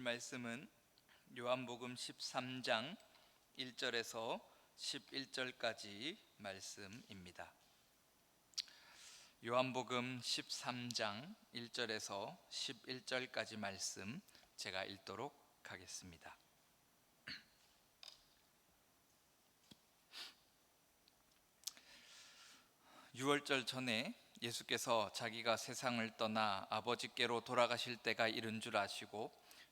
말씀은 요한복음 13장 1절에서 11절까지 말씀입니다. 요한복음 13장 1절에서 11절까지 말씀 제가 읽도록 하겠습니다. 유월절 전에 예수께서 자기가 세상을 떠나 아버지께로 돌아가실 때가 이른 줄 아시고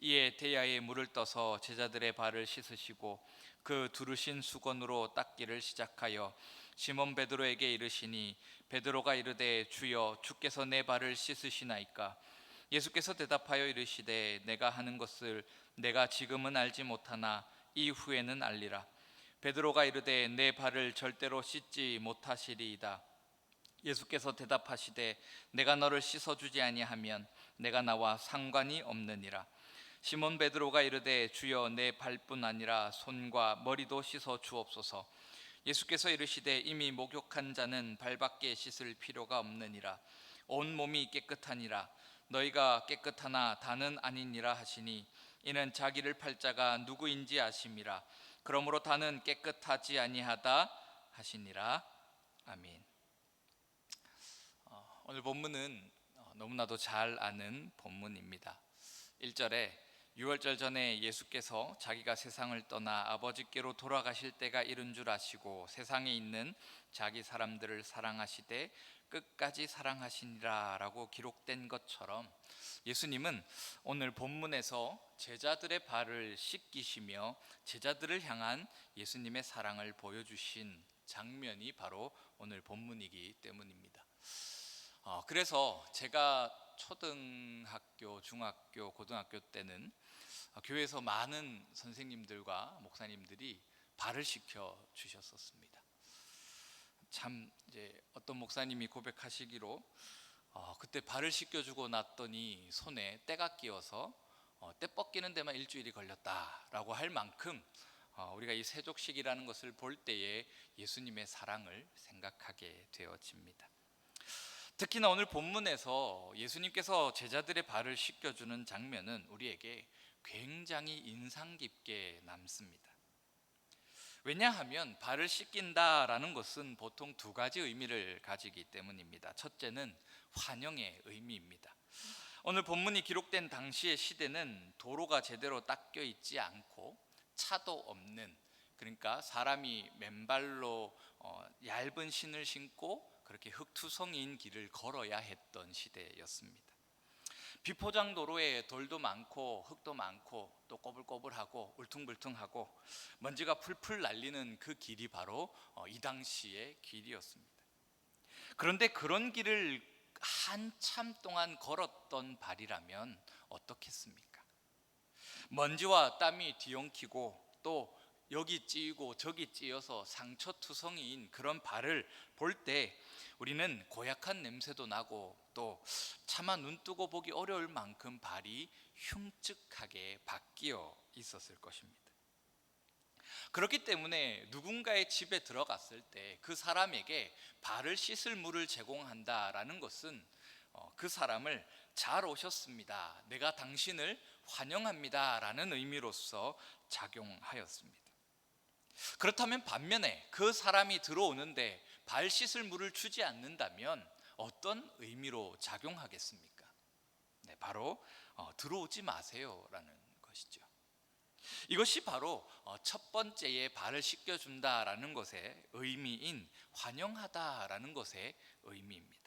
이에 대야에 물을 떠서 제자들의 발을 씻으시고 그 두르신 수건으로 닦기를 시작하여 시몬 베드로에게 이르시니 베드로가 이르되 주여 주께서 내 발을 씻으시나이까? 예수께서 대답하여 이르시되 내가 하는 것을 내가 지금은 알지 못하나 이후에는 알리라. 베드로가 이르되 내 발을 절대로 씻지 못하시리이다. 예수께서 대답하시되 내가 너를 씻어 주지 아니하면 내가 나와 상관이 없느니라 시몬 베드로가 이르되 주여 내 발뿐 아니라 손과 머리도 씻어 주옵소서. 예수께서 이르시되 이미 목욕한 자는 발밖에 씻을 필요가 없느니라. 온 몸이 깨끗하니라. 너희가 깨끗하나 다는 아니니라 하시니 이는 자기를 팔자가 누구인지 아심이라 그러므로 다는 깨끗하지 아니하다 하시니라. 아멘. 어, 오늘 본문은 어, 너무나도 잘 아는 본문입니다. 1절에 유월절 전에 예수께서 자기가 세상을 떠나 아버지께로 돌아가실 때가 이른 줄 아시고 세상에 있는 자기 사람들을 사랑하시되 끝까지 사랑하시니라라고 기록된 것처럼 예수님은 오늘 본문에서 제자들의 발을 씻기시며 제자들을 향한 예수님의 사랑을 보여주신 장면이 바로 오늘 본문이기 때문입니다. 어, 그래서 제가 초등학교, 중학교, 고등학교 때는 교회에서 많은 선생님들과 목사님들이 발을 시켜 주셨었습니다. 참 이제 어떤 목사님이 고백하시기로 어, 그때 발을 씻겨주고 났더니 손에 때가 끼어서 어, 때 뻗기는 데만 일주일이 걸렸다라고 할 만큼 어, 우리가 이 세족식이라는 것을 볼 때에 예수님의 사랑을 생각하게 되어집니다. 특히나 오늘 본문에서 예수님께서 제자들의 발을 씻겨주는 장면은 우리에게 굉장히 인상 깊게 남습니다. 왜냐하면 발을 씻긴다라는 것은 보통 두 가지 의미를 가지기 때문입니다. 첫째는 환영의 의미입니다. 오늘 본문이 기록된 당시의 시대는 도로가 제대로 닦여 있지 않고 차도 없는 그러니까 사람이 맨발로 어, 얇은 신을 신고 그렇게 흙투성이인 길을 걸어야 했던 시대였습니다. 비포장 도로에 돌도 많고 흙도 많고 또 꼬불꼬불하고 울퉁불퉁하고 먼지가 풀풀 날리는 그 길이 바로 어, 이 당시의 길이었습니다. 그런데 그런 길을 한참 동안 걸었던 발이라면 어떻겠습니까? 먼지와 땀이 뒤엉키고 또 여기 찌고 저기 찌어서 상처투성이인 그런 발을 볼 때 우리는 고약한 냄새도 나고 또 차마 눈 뜨고 보기 어려울 만큼 발이 흉측하게 바뀌어 있었을 것입니다. 그렇기 때문에 누군가의 집에 들어갔을 때 그 사람에게 발을 씻을 물을 제공한다라는 것은 어, 그 사람을 잘 오셨습니다. 내가 당신을 환영합니다라는 의미로서 작용하였습니다. 그렇다면 반면에 그 사람이 들어오는데 발 씻을 물을 주지 않는다면 어떤 의미로 작용하겠습니까? 네, 바로 어, 들어오지 마세요라는 것이죠. 이것이 바로 어, 첫 번째의 발을 씻겨준다라는 것의 의미인 환영하다라는 것의 의미입니다.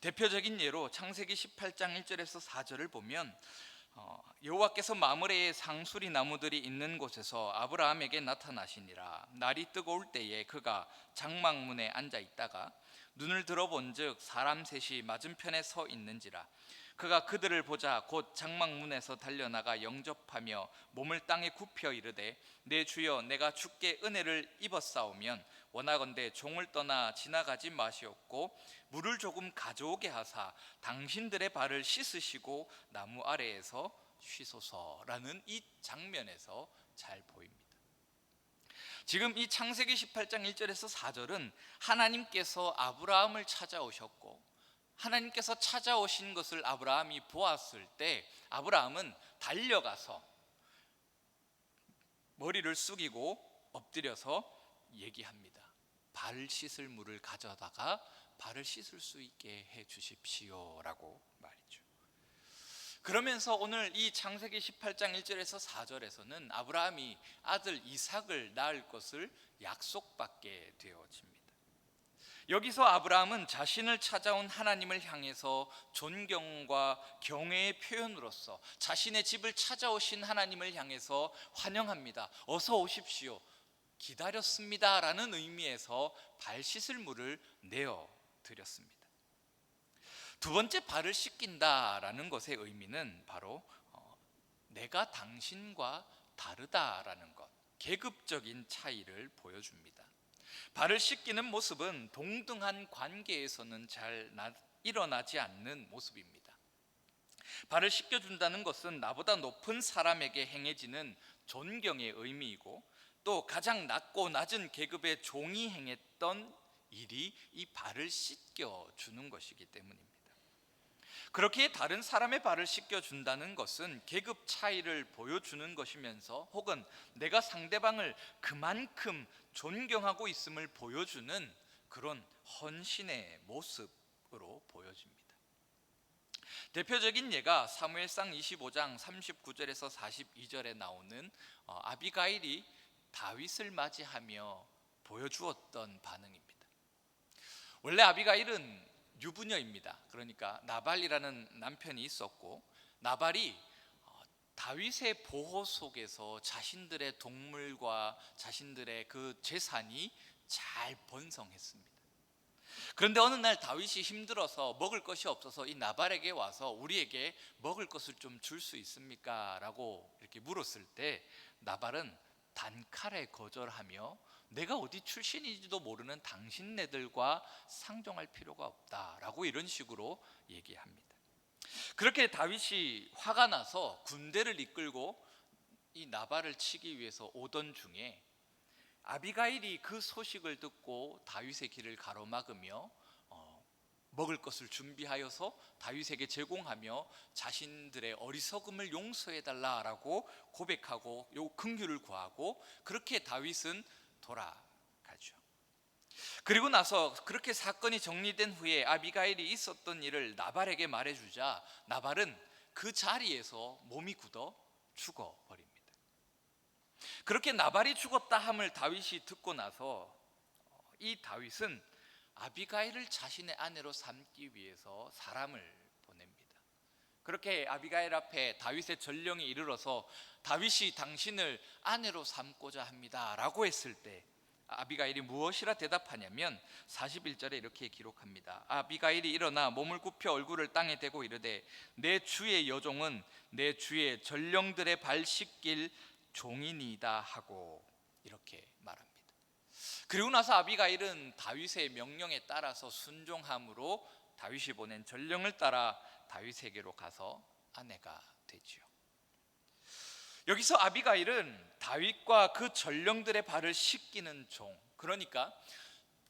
대표적인 예로 창세기 18장 1절에서 4절을 보면 어, 여호와께서 마므레의 상수리 나무들이 있는 곳에서 아브라함에게 나타나시니라. 날이 뜨거울 때에 그가 장막문에 앉아 있다가 눈을 들어본즉 사람 셋이 맞은편에 서 있는지라. 그가 그들을 보자 곧 장막문에서 달려나가 영접하며 몸을 땅에 굽혀 이르되 내 주여 내가 주께 은혜를 입었사오면 원하건대 종을 떠나 지나가지 마시옵고 물을 조금 가져오게 하사 당신들의 발을 씻으시고 나무 아래에서 쉬소서라는 이 장면에서 잘 보입니다. 지금 이 창세기 18장 1절에서 4절은 하나님께서 아브라함을 찾아오셨고 하나님께서 찾아오신 것을 아브라함이 보았을 때 아브라함은 달려가서 머리를 숙이고 엎드려서 얘기합니다. 발을 씻을 물을 가져다가 발을 씻을 수 있게 해 주십시오라고 말이죠. 그러면서 오늘 이 창세기 18장 1절에서 4절에서는 아브라함이 아들 이삭을 낳을 것을 약속받게 되어집니다. 여기서 아브라함은 자신을 찾아온 하나님을 향해서 존경과 경외의 표현으로서 자신의 집을 찾아오신 하나님을 향해서 환영합니다. 어서 오십시오. 기다렸습니다라는 의미에서 발 씻을 물을 내어 드렸습니다. 두 번째 발을 씻긴다라는 것의 의미는 바로 어, 내가 당신과 다르다라는 것, 계급적인 차이를 보여줍니다. 발을 씻기는 모습은 동등한 관계에서는 잘 나, 일어나지 않는 모습입니다. 발을 씻겨준다는 것은 나보다 높은 사람에게 행해지는 존경의 의미이고 또 가장 낮고 낮은 계급의 종이 행했던 일이 이 발을 씻겨 주는 것이기 때문입니다. 그렇게 다른 사람의 발을 씻겨 준다는 것은 계급 차이를 보여주는 것이면서 혹은 내가 상대방을 그만큼 존경하고 있음을 보여주는 그런 헌신의 모습으로 보여집니다. 대표적인 예가 사무엘상 25장 39절에서 42절에 나오는 어, 아비가일이 다윗을 맞이하며 보여주었던 반응입니다. 원래 아비가일은 유부녀입니다. 그러니까 나발이라는 남편이 있었고 나발이 어, 다윗의 보호 속에서 자신들의 동물과 자신들의 그 재산이 잘 번성했습니다. 그런데 어느 날 다윗이 힘들어서 먹을 것이 없어서 이 나발에게 와서 우리에게 먹을 것을 좀 줄 수 있습니까? 라고 이렇게 물었을 때 나발은 단칼에 거절하며 내가 어디 출신인지도 모르는 당신네들과 상종할 필요가 없다라고 이런 식으로 얘기합니다. 그렇게 다윗이 화가 나서 군대를 이끌고 이 나발을 치기 위해서 오던 중에 아비가일이 그 소식을 듣고 다윗의 길을 가로막으며 어, 먹을 것을 준비하여서 다윗에게 제공하며 자신들의 어리석음을 용서해 달라라고 고백하고 요 긍휼을 구하고 그렇게 다윗은 돌아가죠. 그리고 나서 그렇게 사건이 정리된 후에 아비가일이 있었던 일을 나발에게 말해 주자 나발은 그 자리에서 몸이 굳어 죽어 버립니다. 그렇게 나발이 죽었다 함을 다윗이 듣고 나서 이 다윗은 아비가일을 자신의 아내로 삼기 위해서 사람을 보냅니다. 그렇게 아비가일 앞에 다윗의 전령이 이르러서 다윗이 당신을 아내로 삼고자 합니다라고 했을 때 아비가일이 무엇이라 대답하냐면 41절에 이렇게 기록합니다. 아비가일이 일어나 몸을 굽혀 얼굴을 땅에 대고 이르되 내 주의 여종은 내 주의 전령들의 발 씻길 종이니다 하고 이렇게. 그리고 나서 아비가일은 다윗의 명령에 따라서 순종함으로 다윗이 보낸 전령을 따라 다윗에게로 가서 아내가 되지요. 여기서 아비가일은 다윗과 그 전령들의 발을 씻기는 종, 그러니까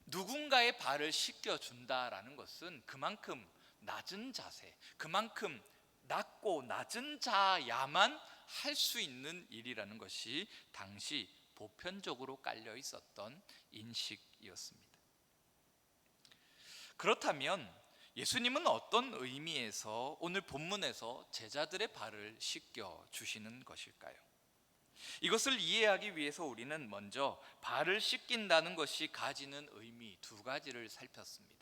누군가의 발을 씻겨 준다라는 것은 그만큼 낮은 자세, 그만큼 낮고 낮은 자야만 할 수 있는 일이라는 것이 당시 보편적으로 깔려 있었던 인식이었습니다. 그렇다면 예수님은 어떤 의미에서 오늘 본문에서 제자들의 발을 씻겨 주시는 것일까요? 이것을 이해하기 위해서 우리는 먼저 발을 씻긴다는 것이 가지는 의미 두 가지를 살폈습니다.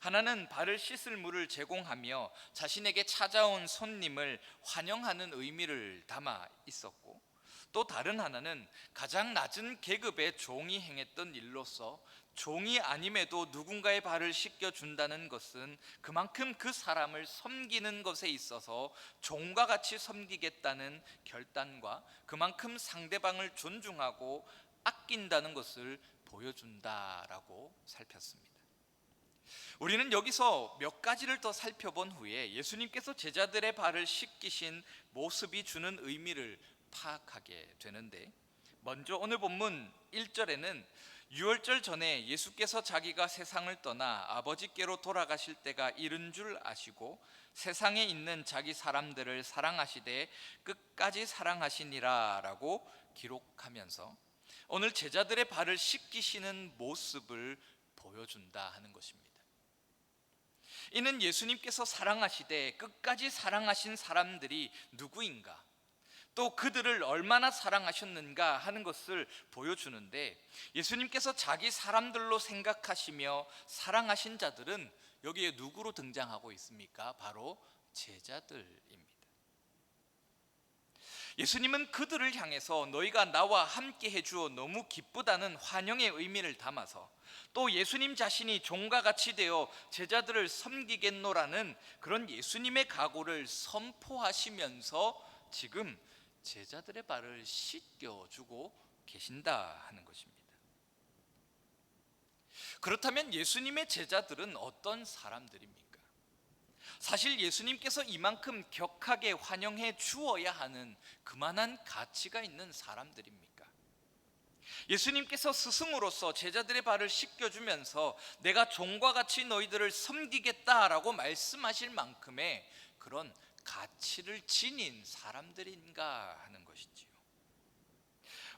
하나는 발을 씻을 물을 제공하며 자신에게 찾아온 손님을 환영하는 의미를 담아 있었고 또 다른 하나는 가장 낮은 계급의 종이 행했던 일로서 종이 아님에도 누군가의 발을 씻겨 준다는 것은 그만큼 그 사람을 섬기는 것에 있어서 종과 같이 섬기겠다는 결단과 그만큼 상대방을 존중하고 아낀다는 것을 보여준다라고 살폈습니다. 우리는 여기서 몇 가지를 더 살펴본 후에 예수님께서 제자들의 발을 씻기신 모습이 주는 의미를 파악하게 되는데 먼저 오늘 본문 1절에는 유월절 전에 예수께서 자기가 세상을 떠나 아버지께로 돌아가실 때가 이른 줄 아시고 세상에 있는 자기 사람들을 사랑하시되 끝까지 사랑하시니라라고 기록하면서 오늘 제자들의 발을 씻기시는 모습을 보여준다 하는 것입니다. 이는 예수님께서 사랑하시되 끝까지 사랑하신 사람들이 누구인가? 또 그들을 얼마나 사랑하셨는가 하는 것을 보여주는데 예수님께서 자기 사람들로 생각하시며 사랑하신 자들은 여기에 누구로 등장하고 있습니까? 바로 제자들입니다. 예수님은 그들을 향해서 너희가 나와 함께 해주어 너무 기쁘다는 환영의 의미를 담아서 또 예수님 자신이 종과 같이 되어 제자들을 섬기겠노라는 그런 예수님의 각오를 선포하시면서 지금 제자들의 발을 씻겨주고 계신다 하는 것입니다. 그렇다면 예수님의 제자들은 어떤 사람들입니까? 사실 예수님께서 이만큼 격하게 환영해 주어야 하는 그만한 가치가 있는 사람들입니까? 예수님께서 스승으로서 제자들의 발을 씻겨주면서 내가 종과 같이 너희들을 섬기겠다라고 말씀하실 만큼의 그런 가치를 지닌 사람들인가 하는 것이지요.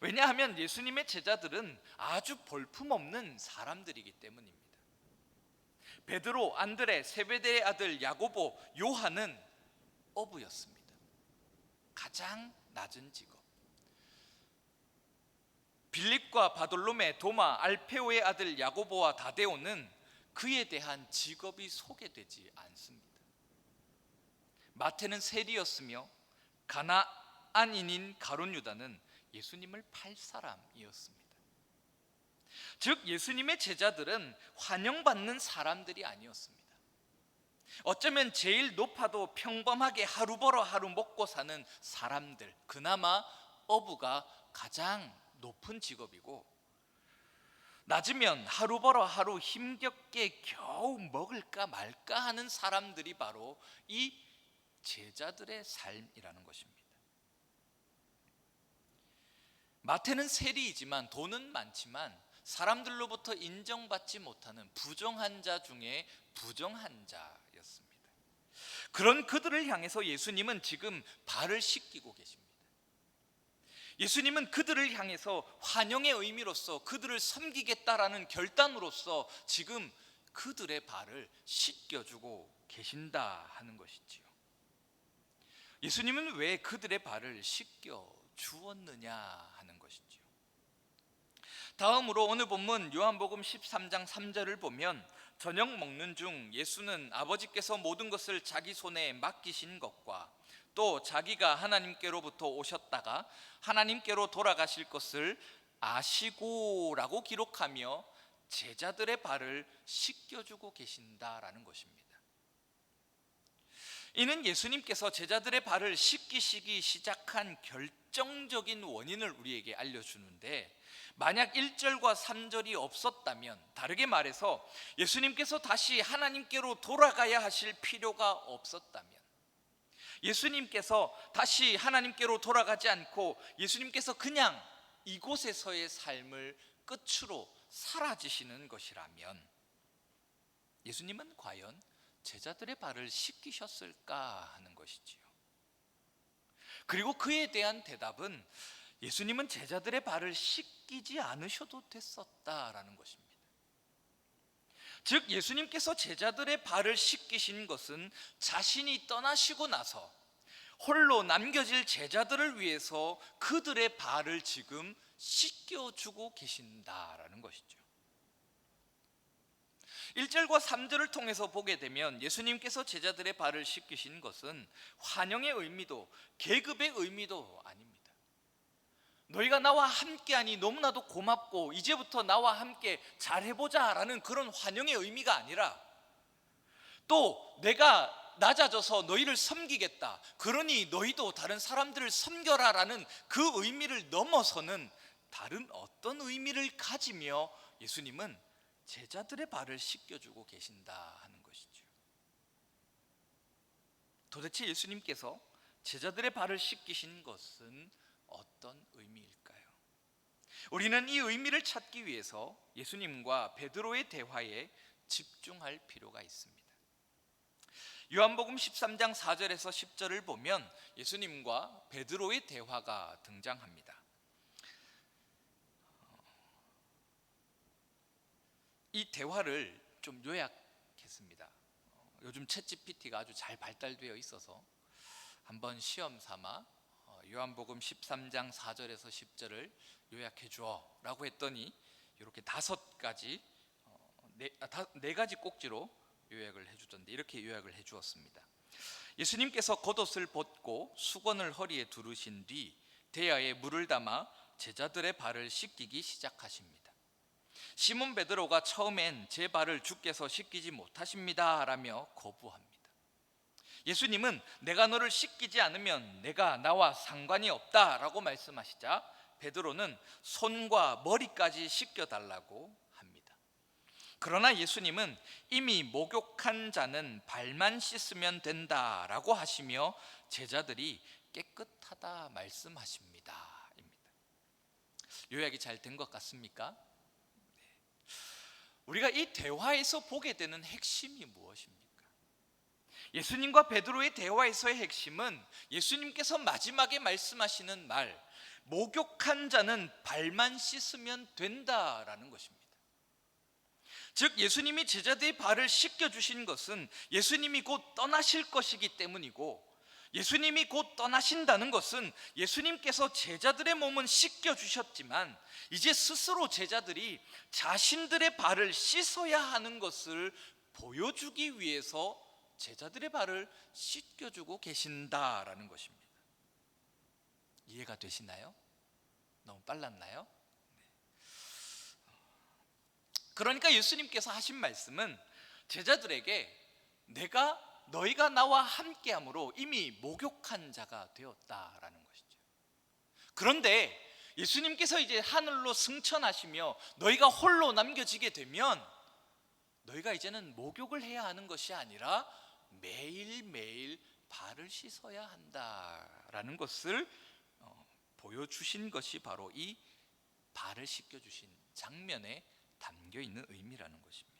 왜냐하면 예수님의 제자들은 아주 볼품없는 사람들이기 때문입니다. 베드로, 안드레, 세베대의 아들 야고보, 요한은 어부였습니다. 가장 낮은 직업. 빌립과 바돌로메, 도마, 알페오의 아들 야고보와 다데오는 그에 대한 직업이 소개되지 않습니다. 마태는 세리였으며 가나안인인 가론 유다는 예수님을 팔 사람이었습니다. 즉 예수님의 제자들은 환영받는 사람들이 아니었습니다. 어쩌면 제일 높아도 평범하게 하루 벌어 하루 먹고 사는 사람들, 그나마 어부가 가장 높은 직업이고 낮으면 하루 벌어 하루 힘겹게 겨우 먹을까 말까 하는 사람들이 바로 이 제자들의 삶이라는 것입니다. 마태는 세리이지만 돈은 많지만 사람들로부터 인정받지 못하는 부정한 자 중에 부정한 자였습니다. 그런 그들을 향해서 예수님은 지금 발을 씻기고 계십니다. 예수님은 그들을 향해서 환영의 의미로서 그들을 섬기겠다라는 결단으로서 지금 그들의 발을 씻겨주고 계신다 하는 것이지요. 예수님은 왜 그들의 발을 씻겨 주었느냐 하는 것이지요. 다음으로 오늘 본문 요한복음 13장 3절을 보면 저녁 먹는 중 예수는 아버지께서 모든 것을 자기 손에 맡기신 것과 또 자기가 하나님께로부터 오셨다가 하나님께로 돌아가실 것을 아시고라고 기록하며 제자들의 발을 씻겨주고 계신다라는 것입니다. 이는 예수님께서 제자들의 발을 씻기시기 시작한 결정적인 원인을 우리에게 알려주는데 만약 1절과 3절이 없었다면 다르게 말해서 예수님께서 다시 하나님께로 돌아가야 하실 필요가 없었다면 예수님께서 다시 하나님께로 돌아가지 않고 예수님께서 그냥 이곳에서의 삶을 끝으로 사라지시는 것이라면 예수님은 과연 제자들의 발을 씻기셨을까 하는 것이지요. 그리고 그에 대한 대답은 예수님은 제자들의 발을 씻기지 않으셔도 됐었다라는 것입니다. 즉 예수님께서 제자들의 발을 씻기신 것은 자신이 떠나시고 나서 홀로 남겨질 제자들을 위해서 그들의 발을 지금 씻겨주고 계신다라는 것이죠. 1절과 3절을 통해서 보게 되면 예수님께서 제자들의 발을 씻기신 것은 환영의 의미도 계급의 의미도 아닙니다. 너희가 나와 함께하니 너무나도 고맙고 이제부터 나와 함께 잘해보자라는 그런 환영의 의미가 아니라 또 내가 낮아져서 너희를 섬기겠다. 그러니 너희도 다른 사람들을 섬겨라라는 그 의미를 넘어서는 다른 어떤 의미를 가지며 예수님은 제자들의 발을 씻겨주고 계신다 하는 것이죠. 도대체 예수님께서 제자들의 발을 씻기신 것은 어떤 의미일까요? 우리는 이 의미를 찾기 위해서 예수님과 베드로의 대화에 집중할 필요가 있습니다. 요한복음 13장 4절에서 10절을 보면 예수님과 베드로의 대화가 등장합니다. 이 대화를 좀 요약했습니다. 어, 요즘 챗 GPT가 아주 잘 발달되어 있어서 한번 시험 삼아 어, 요한복음 13장 4절에서 10절을 요약해 주어라고 했더니 이렇게 다섯 가지 어, 네, 아, 다, 네 가지 꼭지로 요약을 해주던데 이렇게 요약을 해주었습니다. 예수님께서 겉옷을 벗고 수건을 허리에 두르신 뒤 대야에 물을 담아 제자들의 발을 씻기기 시작하십니다. 시몬 베드로가 처음엔 제 발을 주께서 씻기지 못하십니다라며 거부합니다. 예수님은 내가 너를 씻기지 않으면 내가 나와 상관이 없다라고 말씀하시자 베드로는 손과 머리까지 씻겨 달라고 합니다. 그러나 예수님은 이미 목욕한 자는 발만 씻으면 된다라고 하시며 제자들이 깨끗하다 말씀하십니다. 요약이 잘 된 것 같습니까? 우리가 이 대화에서 보게 되는 핵심이 무엇입니까? 예수님과 베드로의 대화에서의 핵심은 예수님께서 마지막에 말씀하시는 말, 목욕한 자는 발만 씻으면 된다라는 것입니다. 즉, 예수님이 제자들의 발을 씻겨 주신 것은 예수님이 곧 떠나실 것이기 때문이고, 예수님이 곧 떠나신다는 것은 예수님께서 제자들의 몸은 씻겨 주셨지만 이제 스스로 제자들이 자신들의 발을 씻어야 하는 것을 보여주기 위해서 제자들의 발을 씻겨 주고 계신다라는 것입니다. 이해가 되시나요? 너무 빨랐나요? 네. 그러니까 예수님께서 하신 말씀은 제자들에게 내가 너희가 나와 함께함으로 이미 목욕한 자가 되었다라는 것이죠. 그런데 예수님께서 이제 하늘로 승천하시며 너희가 홀로 남겨지게 되면 너희가 이제는 목욕을 해야 하는 것이 아니라 매일매일 발을 씻어야 한다라는 것을 어, 보여주신 것이 바로 이 발을 씻겨주신 장면에 담겨 있는 의미라는 것입니다.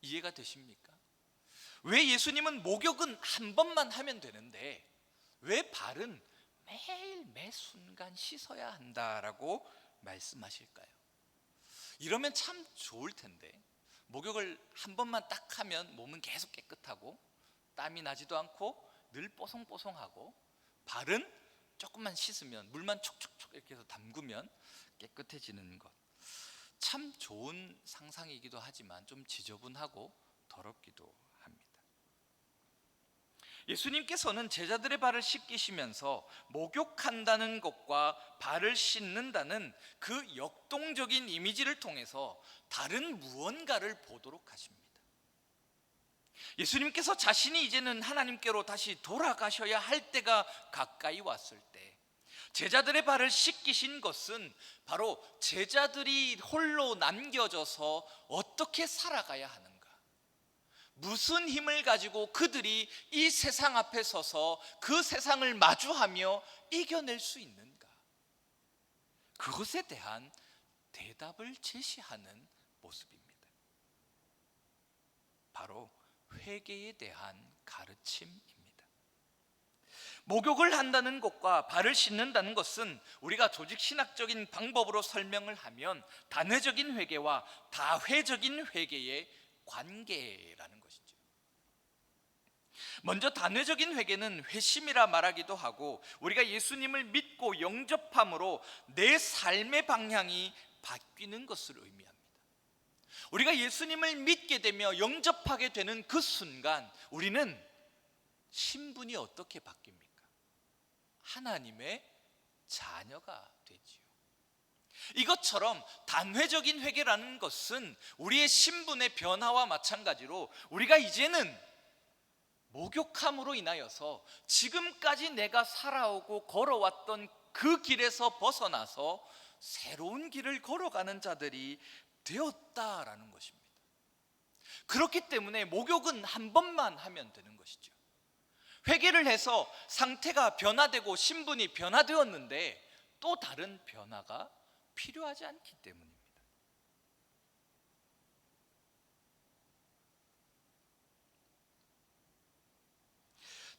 이해가 되십니까? 왜 예수님은 목욕은 한 번만 하면 되는데 왜 발은 매일 매 순간 씻어야 한다라고 말씀하실까요? 이러면 참 좋을 텐데 목욕을 한 번만 딱 하면 몸은 계속 깨끗하고 땀이 나지도 않고 늘 뽀송뽀송하고 발은 조금만 씻으면 물만 촉촉촉 이렇게 해서 담그면 깨끗해지는 것. 참 좋은 상상이기도 하지만 좀 지저분하고 더럽기도. 예수님께서는 제자들의 발을 씻기시면서 목욕한다는 것과 발을 씻는다는 그 역동적인 이미지를 통해서 다른 무언가를 보도록 하십니다. 예수님께서 자신이 이제는 하나님께로 다시 돌아가셔야 할 때가 가까이 왔을 때 제자들의 발을 씻기신 것은 바로 제자들이 홀로 남겨져서 어떻게 살아가야 하는가 무슨 힘을 가지고 그들이 이 세상 앞에 서서 그 세상을 마주하며 이겨낼 수 있는가? 그것에 대한 대답을 제시하는 모습입니다. 바로 회개에 대한 가르침입니다. 목욕을 한다는 것과 발을 씻는다는 것은 우리가 조직 신학적인 방법으로 설명을 하면 단회적인 회개와 다회적인 회개의 관계라는 것이죠. 먼저 단회적인 회개는 회심이라 말하기도 하고 우리가 예수님을 믿고 영접함으로 내 삶의 방향이 바뀌는 것을 의미합니다. 우리가 예수님을 믿게 되며 영접하게 되는 그 순간 우리는 신분이 어떻게 바뀝니까? 하나님의 자녀가 되지요. 이것처럼 단회적인 회개라는 것은 우리의 신분의 변화와 마찬가지로 우리가 이제는 목욕함으로 인하여서 지금까지 내가 살아오고 걸어왔던 그 길에서 벗어나서 새로운 길을 걸어가는 자들이 되었다라는 것입니다. 그렇기 때문에 목욕은 한 번만 하면 되는 것이죠. 회개를 해서 상태가 변화되고 신분이 변화되었는데 또 다른 변화가 필요하지 않기 때문입니다.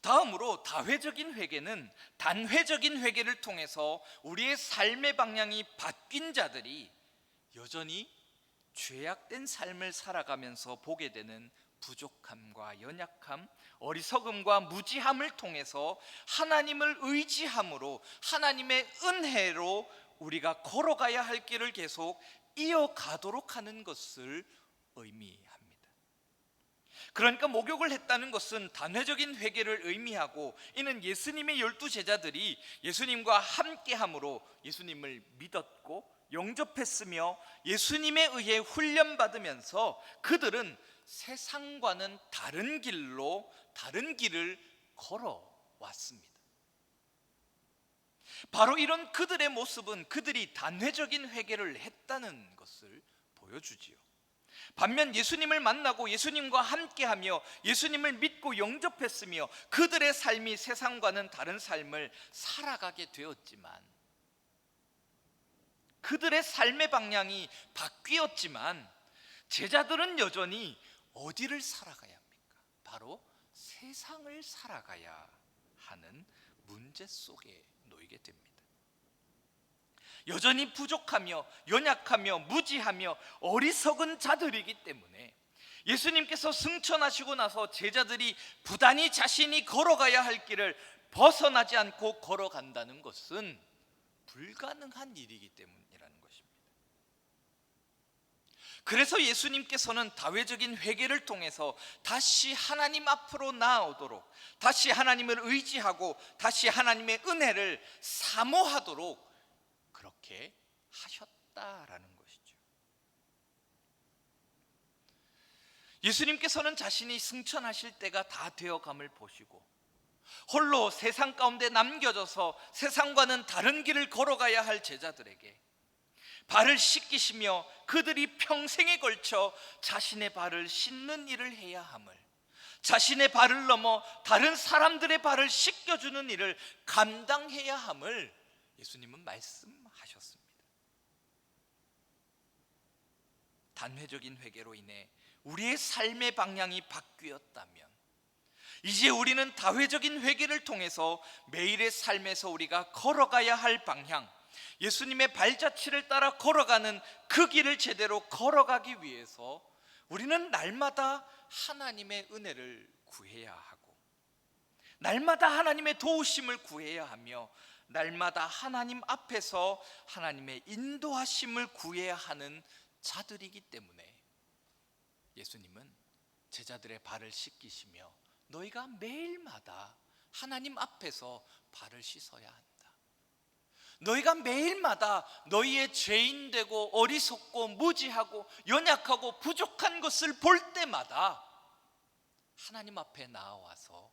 다음으로 다회적인 회개는 단회적인 회개를 통해서 우리의 삶의 방향이 바뀐 자들이 여전히 죄악된 삶을 살아가면서 보게 되는 부족함과 연약함, 어리석음과 무지함을 통해서 하나님을 의지함으로 하나님의 은혜로 우리가 걸어가야 할 길을 계속 이어가도록 하는 것을 의미합니다. 그러니까 목욕을 했다는 것은 단회적인 회개를 의미하고 이는 예수님의 열두 제자들이 예수님과 함께함으로 예수님을 믿었고 영접했으며 예수님에 의해 훈련받으면서 그들은 세상과는 다른 길로 다른 길을 걸어왔습니다. 바로 이런 그들의 모습은 그들이 단회적인 회개를 했다는 것을 보여주지요. 반면 예수님을 만나고 예수님과 함께하며 예수님을 믿고 영접했으며 그들의 삶이 세상과는 다른 삶을 살아가게 되었지만 그들의 삶의 방향이 바뀌었지만 제자들은 여전히 어디를 살아가야 합니까? 바로 세상을 살아가야 하는 문제 속에 놓이게 됩니다. 여전히 부족하며 연약하며 무지하며 어리석은 자들이기 때문에 예수님께서 승천하시고 나서 제자들이 부단히 자신이 걸어가야 할 길을 벗어나지 않고 걸어간다는 것은 불가능한 일이기 때문이라는. 그래서 예수님께서는 다회적인 회개를 통해서 다시 하나님 앞으로 나아오도록 다시 하나님을 의지하고 다시 하나님의 은혜를 사모하도록 그렇게 하셨다라는 것이죠. 예수님께서는 자신이 승천하실 때가 다 되어감을 보시고 홀로 세상 가운데 남겨져서 세상과는 다른 길을 걸어가야 할 제자들에게 발을 씻기시며 그들이 평생에 걸쳐 자신의 발을 씻는 일을 해야 함을 자신의 발을 넘어 다른 사람들의 발을 씻겨주는 일을 감당해야 함을 예수님은 말씀하셨습니다. 단회적인 회개로 인해 우리의 삶의 방향이 바뀌었다면 이제 우리는 다회적인 회개를 통해서 매일의 삶에서 우리가 걸어가야 할 방향, 예수님의 발자취를 따라 걸어가는 그 길을 제대로 걸어가기 위해서 우리는 날마다 하나님의 은혜를 구해야 하고, 날마다 하나님의 도우심을 구해야 하며, 날마다 하나님 앞에서 하나님의 인도하심을 구해야 하는 자들이기 때문에 예수님은 제자들의 발을 씻기시며 너희가 매일마다 하나님 앞에서 발을 씻어야 한다. 너희가 매일마다 너희의 죄인 되고 어리석고 무지하고 연약하고 부족한 것을 볼 때마다 하나님 앞에 나와서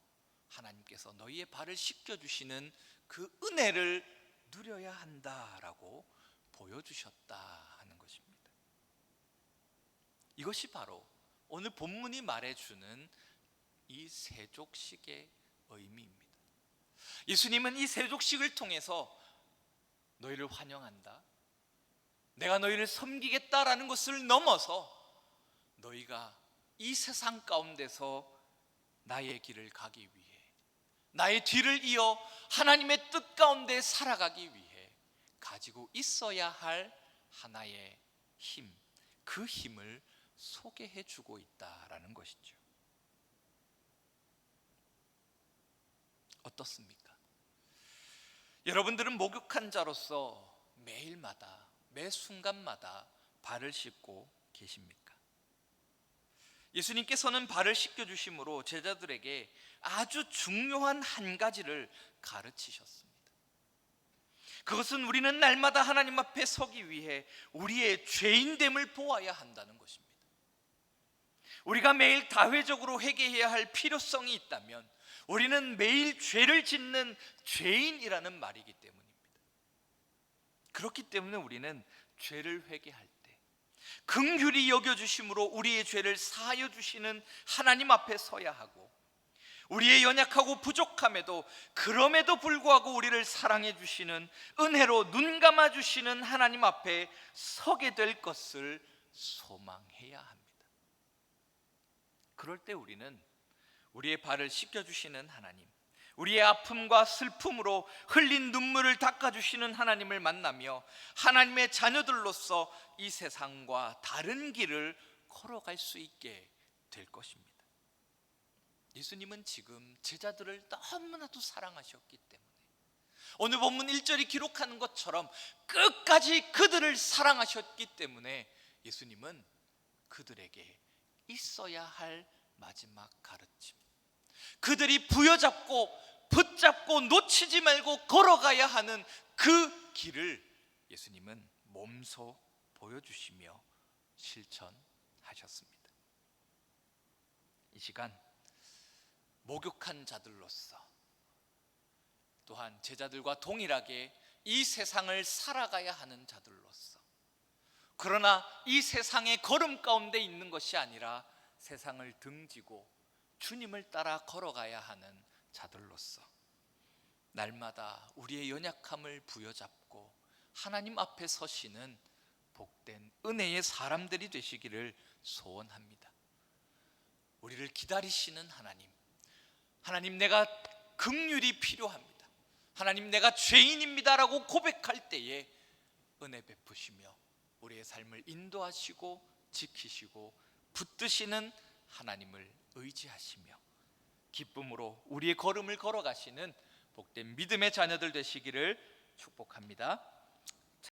하나님께서 너희의 발을 씻겨 주시는 그 은혜를 누려야 한다라고 보여주셨다 하는 것입니다. 이것이 바로 오늘 본문이 말해주는 이 세족식의 의미입니다. 예수님은 이 세족식을 통해서 너희를 환영한다. 내가 너희를 섬기겠다라는 것을 넘어서 너희가 이 세상 가운데서 나의 길을 가기 위해 나의 뒤를 이어 하나님의 뜻 가운데 살아가기 위해 가지고 있어야 할 하나의 힘, 그 힘을 소개해 주고 있다라는 것이죠. 어떻습니까? 여러분들은 목욕한 자로서 매일마다 매 순간마다 발을 씻고 계십니까? 예수님께서는 발을 씻겨 주심으로 제자들에게 아주 중요한 한 가지를 가르치셨습니다. 그것은 우리는 날마다 하나님 앞에 서기 위해 우리의 죄인됨을 보아야 한다는 것입니다. 우리가 매일 다회적으로 회개해야 할 필요성이 있다면 우리는 매일 죄를 짓는 죄인이라는 말이기 때문입니다. 그렇기 때문에 우리는 죄를 회개할 때 긍휼히 여겨 주심으로 우리의 죄를 사하여 주시는 하나님 앞에 서야 하고 우리의 연약하고 부족함에도 그럼에도 불구하고 우리를 사랑해 주시는 은혜로 눈 감아 주시는 하나님 앞에 서게 될 것을 소망해야 합니다. 그럴 때 우리는 우리의 발을 씻겨 주시는 하나님, 우리의 아픔과 슬픔으로 흘린 눈물을 닦아 주시는 하나님을 만나며 하나님의 자녀들로서 이 세상과 다른 길을 걸어갈 수 있게 될 것입니다. 예수님은 지금 제자들을 너무나도 사랑하셨기 때문에 오늘 본문 1절이 기록하는 것처럼 끝까지 그들을 사랑하셨기 때문에 예수님은 그들에게 있어야 할 마지막 가르침 그들이 부여잡고 붙잡고 놓치지 말고 걸어가야 하는 그 길을 예수님은 몸소 보여주시며 실천하셨습니다. 이 시간 목욕한 자들로서 또한 제자들과 동일하게 이 세상을 살아가야 하는 자들로서 그러나 이 세상의 걸음 가운데 있는 것이 아니라 세상을 등지고 주님을 따라 걸어가야 하는 자들로서 날마다 우리의 연약함을 부여잡고 하나님 앞에 서시는 복된 은혜의 사람들이 되시기를 소원합니다. 우리를 기다리시는 하나님, 하나님 내가 긍휼이 필요합니다. 하나님 내가 죄인입니다라고 고백할 때에 은혜 베푸시며 우리의 삶을 인도하시고 지키시고 붙드시는 하나님을 의지하시며 기쁨으로 우리의 걸음을 걸어가시는 복된 믿음의 자녀들 되시기를 축복합니다.